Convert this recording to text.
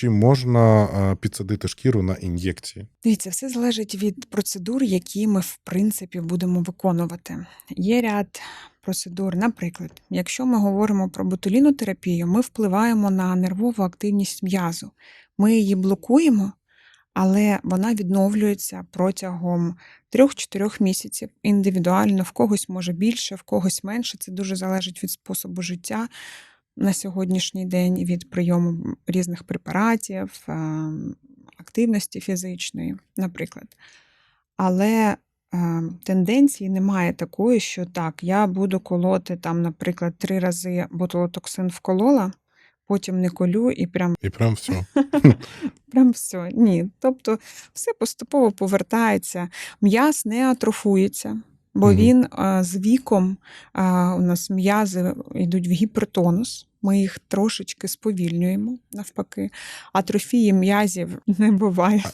чи можна е, підсадити шкіру на ін'єкції? Дивіться, все залежить від процедур, які ми в принципі будемо виконувати. Є ряд процедур. Наприклад, якщо ми говоримо про ботулінотерапію, ми впливаємо на нервову активність м'язу. Ми її блокуємо, але вона відновлюється протягом 3-4 місяців індивідуально, в когось може більше, в когось менше. Це дуже залежить від способу життя на сьогоднішній день, від прийому різних препаратів, е, активності фізичної, наприклад. Але е, тенденції немає такої, що так, я буду колоти там, наприклад, три рази ботулотоксин вколола, потім не колю і прям І прям все. Прям все. Ні. Тобто все поступово повертається. М'яз не атрофується, бо Мгм. він а, з віком а, у нас м'язи йдуть в гіпертонус. Ми їх трошечки сповільнюємо навпаки. Атрофії м'язів не буває.